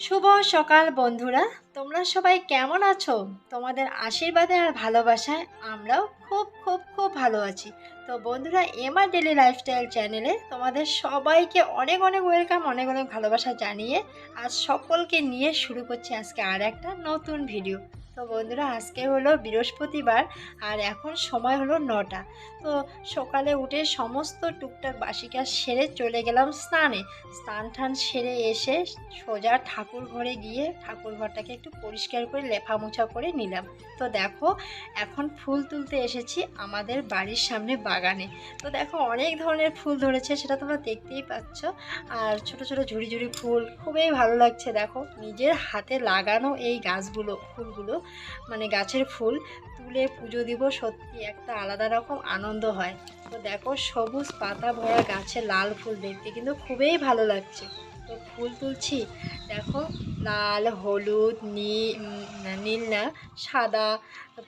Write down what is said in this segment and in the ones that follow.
শুভ সকাল বন্ধুরা। তোমরা সবাই কেমন আছো? তোমাদের আশীর্বাদে আর ভালোবাসায় আমরাও খুব খুব খুব ভালো আছি। তো বন্ধুরা, এমআর ডেলি লাইফস্টাইল চ্যানেলে তোমাদের সবাইকে অনেক অনেক ওয়েলকাম, অনেক অনেক ভালোবাসা জানিয়ে আজ সকলকে নিয়ে শুরু করছি আজকে আর একটা নতুন ভিডিও। তো বন্ধুরা, আজকে হলো বৃহস্পতিবার আর এখন সময় হলো নটা। তো সকালে উঠে সমস্ত টুকটাক বাসি কাজ সেরে চলে গেলাম স্নানে। স্নান টান সেরে এসে সোজা ঠাকুর ঘরে গিয়ে ঠাকুর ঘরটাকে একটু পরিষ্কার করে লেফা মোছা করে নিলাম। তো দেখো, এখন ফুল তুলতে এসেছি আমাদের বাড়ির সামনে বাগানে। তো দেখো, অনেক ধরনের ফুল ধরেছে, সেটা তোমরা দেখতেই পাচ্ছ। আর ছোট ছোট ঝুড়ি ঝুড়ি ফুল, খুবই ভালো লাগছে। দেখো, নিজের হাতে লাগানো এই গাছগুলো, ফুলগুলো। মানে গাছের ফুল তুলে পুজো দিব, সত্যি একটা আলাদা রকম আনন্দ হয়। তো দেখো, সবুজ পাতা ভরা গাছে লাল ফুল দেখতে কিন্তু খুবই ভালো লাগছে। তো ফুল তুলছি, দেখো, লাল, হলুদ নীল না, সাদা,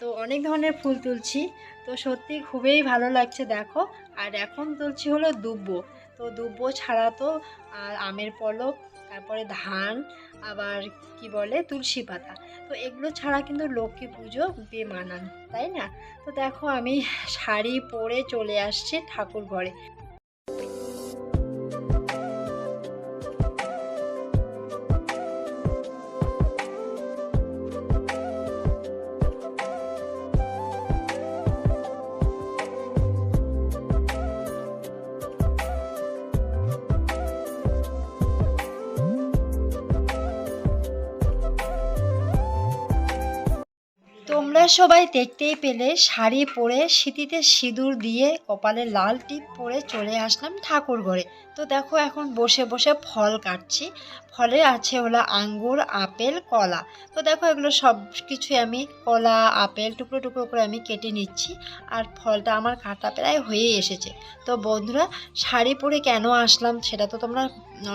তো অনেক ধরনের ফুল তুলছি। তো সত্যি খুবই ভালো লাগছে, দেখো। আর এখন তুলছি হলো দুব্বো। তো দুব্বো ছাড়া তো আর আমের পলক, তারপরে ধান, আবার কি বলে, তুলসী পাতা। তো এগুলো ছাড়া কিন্তু লক্ষ্মী পুজো বেমানান, তাই না? তো দেখো আমি শাড়ি পরে চলে আসছি ঠাকুর ঘরে। সবাই দেখতেই পেলে শাড়ি পরে সিঁথিতে সিঁদুর দিয়ে কপালে লাল টিপ পরে চলে আসলাম ঠাকুর ঘরে। তো দেখো এখন বসে বসে ফল কাটছি। ফলে আছে হলো আঙ্গুর, আপেল, কলা। তো দেখো এগুলো সব কিছুই আমি কলা, আপেল টুকরো টুকরো করে আমি কেটে নিচ্ছি আর ফলটা আমার কাটা প্রায় হয়ে এসেছে। তো বন্ধুরা, শাড়ি পরে কেন আসলাম সেটা তো তোমরা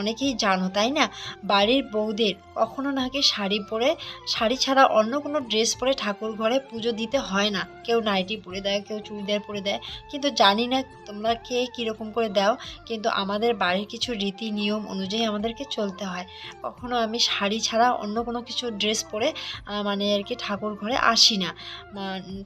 অনেকেই জানো, তাই না? বাড়ির বউদের কখনো নাকি শাড়ি পরে, শাড়ি ছাড়া অন্য কোনো ড্রেস পরে ঠাকুর ঘরে পুজো দিতে হয় না। কেউ নাইটি পরে দেয়, কেউ চুড়িদার পরে দেয়। কিন্তু জানি না তোমরা কে কীরকম করে দাও, কিন্তু আমাদের বাড়ির কিছু রীতি নিয়ম অনুযায়ী আমাদেরকে চলতে হয়। কখনো আমি শাড়ি ছাড়া অন্য কোনো কিছু ড্রেস পরে মানে আর কি ঠাকুর ঘরে আসি না।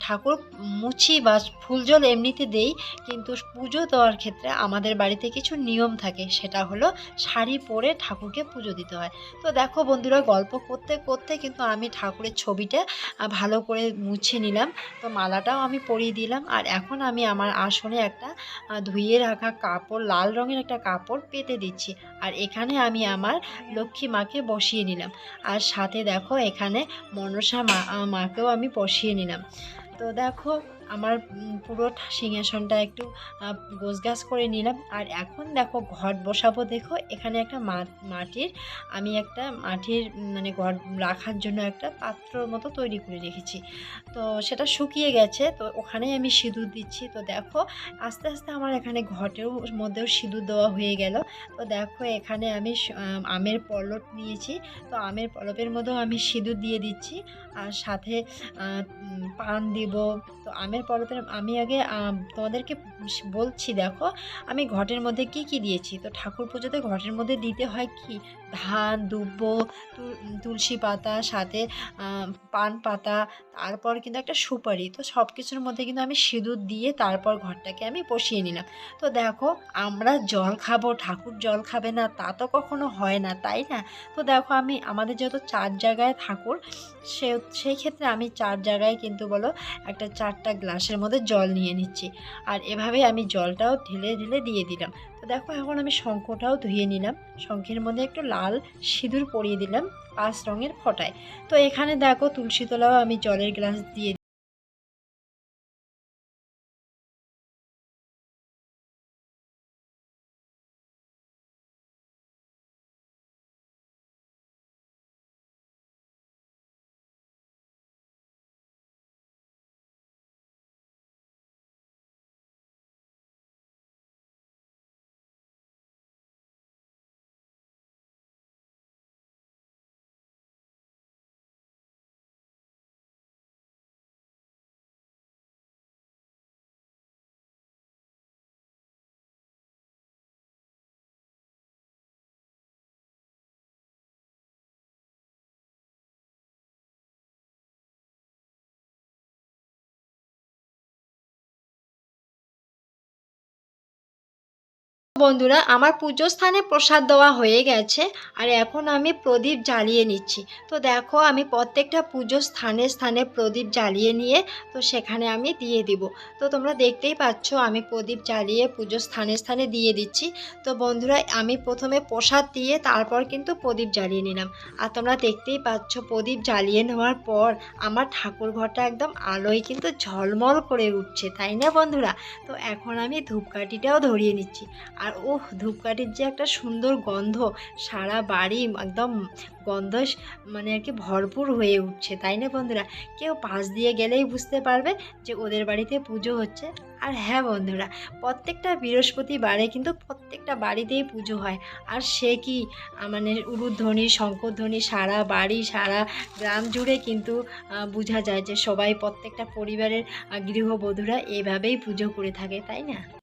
ঠাকুর মুছি বা ফুল জল এমনিতে দেই, কিন্তু পুজো দেওয়ার ক্ষেত্রে আমাদের বাড়িতে কিছু নিয়ম থাকে। সেটা হলো শাড়ি পরে ঠাকুরকে পুজো দিতে হয়। তো দেখো বন্ধুরা, গল্প করতে করতে কিন্তু আমি ঠাকুরের ছবিটা ভালো করে মুছে নিলাম। তো মালাটাও আমি পরিয়ে দিলাম। আর এখন আমি আমার আসনে একটা ধুয়ে রাখা কাপড়, লাল রঙের একটা কাপড় পেতে দিচ্ছি। আর এখানে আমি আমার লক্ষ্মী মাকে বসিয়ে নিলাম। আর সাথে দেখো এখানে মনসা মা মাকেও আমি বসিয়ে নিলাম। তো দেখো আমার পুরো সিংহাসনটা একটু গোছগাছ করে নিলাম। আর এখন দেখো ঘট বসাবো। দেখো এখানে একটা মাটির, আমি একটা মাটির মানে ঘট রাখার জন্য একটা পাত্র মতো তৈরি করে রেখেছি। তো সেটা শুকিয়ে গেছে, তো ওখানেই আমি সিঁদুর দিচ্ছি। তো দেখো আস্তে আস্তে আমার এখানে ঘটেও, মধ্যেও সিঁদুর দেওয়া হয়ে গেল। তো দেখো এখানে আমি আমের পলট নিয়েছি। তো আমের পলপের মধ্যেও আমি সিঁদুর দিয়ে দিচ্ছি। আর সাথে পান দিব। তো আমের পলতের আমি আগে তোমাদেরকে বলছি দেখো, আমি ঘটের মধ্যে কি কি দিয়েছি? তো ঠাকুর পুজোতে ঘটের মধ্যে দিতে হয় কি? ধান, দুব্ব তুলসী পাতা, সাথে পান পাতা, তারপর কিন্তু একটা সুপারি। তো সব কিছুর মধ্যে কিন্তু আমি সিঁদুর দিয়ে তারপর ঘরটাকে আমি বসিয়ে নিলাম। তো দেখো, আমরা জল খাব, ঠাকুর জল খাবে না, তা তো কখনো হয় না, তাই না? তো দেখো, আমি, আমাদের যেহেতু চার জায়গায় ঠাকুর, সে সেই ক্ষেত্রে আমি চার জায়গায় কিন্তু বলো, একটা চারটা গ্লাসের মধ্যে জল নিয়ে নিচ্ছি। আর এভাবে আমি জলটাও ঢেলে ঢেলে দিয়ে দিলাম। তো দেখো, এখন আমি শঙ্খটাও ধুয়ে নিলাম। শঙ্খের মধ্যে একটু লাল সিঁদুর পরিয়ে দিলাম পাঁচ রঙের ফটায়। তো এখানে দেখো, তুলসী তোলাও আমি জলের গ্লাস দিয়ে বন্ধুরা, আমার পুজো স্থানে প্রসাদ দেওয়া হয়ে গেছে আর এখন আমি প্রদীপ জ্বালিয়ে নিচ্ছি। তো দেখো, আমি প্রত্যেকটা পুজো স্থানে স্থানে প্রদীপ জ্বালিয়ে নিয়ে, তো সেখানে আমি দিয়ে দিব। তো তোমরা দেখতেই পাচ্ছ, আমি প্রদীপ জ্বালিয়ে পুজো স্থানে স্থানে দিয়ে দিচ্ছি। তো বন্ধুরা, আমি প্রথমে প্রসাদ দিয়ে তারপর কিন্তু প্রদীপ জ্বালিয়ে নিলাম। আর তোমরা দেখতেই পাচ্ছ, প্রদীপ জ্বালিয়ে নেওয়ার পর আমার ঠাকুর ঘরটা একদম আলোয় কিন্তু ঝলমল করে উঠছে, তাই না বন্ধুরা? তো এখন আমি ধূপকাঠিটাও ধরিয়ে নিচ্ছি। আর ওহ, ধূপকাঠির যে একটা সুন্দর গন্ধ, সারা বাড়ি একদম গন্ধ মানে আর কি ভরপুর হয়ে উঠছে, তাই না বন্ধুরা? কেউ পাশ দিয়ে গেলেই বুঝতে পারবে যে ওদের বাড়িতে পুজো হচ্ছে। আর হ্যাঁ বন্ধুরা, প্রত্যেকটা বৃহস্পতিবারে কিন্তু প্রত্যেকটা বাড়িতেই পুজো হয়। আর সে কি মানে উলুধ্বনি শঙ্করধ্বনি, সারা বাড়ি, সারা গ্রাম জুড়ে কিন্তু বোঝা যায় যে সবাই প্রত্যেকটা পরিবারের গৃহবধূরা এভাবেই পুজো করে থাকে, তাই না?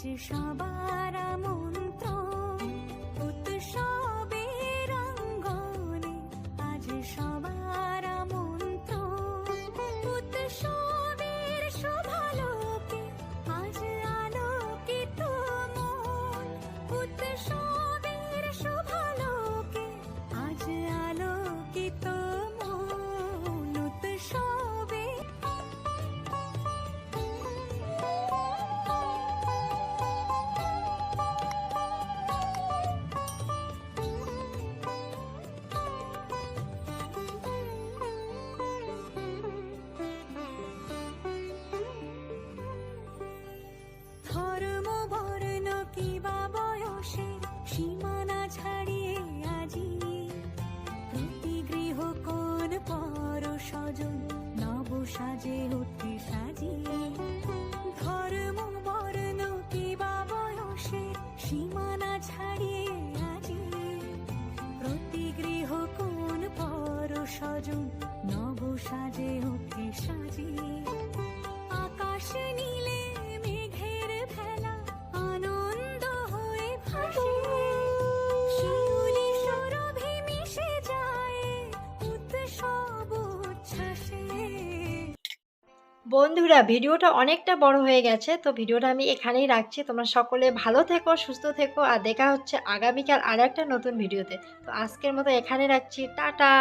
আজ সবার আমন্ত্রণ বন্ধুরা, ভিডিওটা অনেকটা বড় হয়ে গেছে, তো ভিডিওটা আমি এখানেই রাখছি। তোমরা সকলে ভালো থেকো, সুস্থ থেকো, আর দেখা হচ্ছে আগামীকাল আর একটা নতুন ভিডিওতে। তো আজকের মতো এখানে রাখছি, টাটা!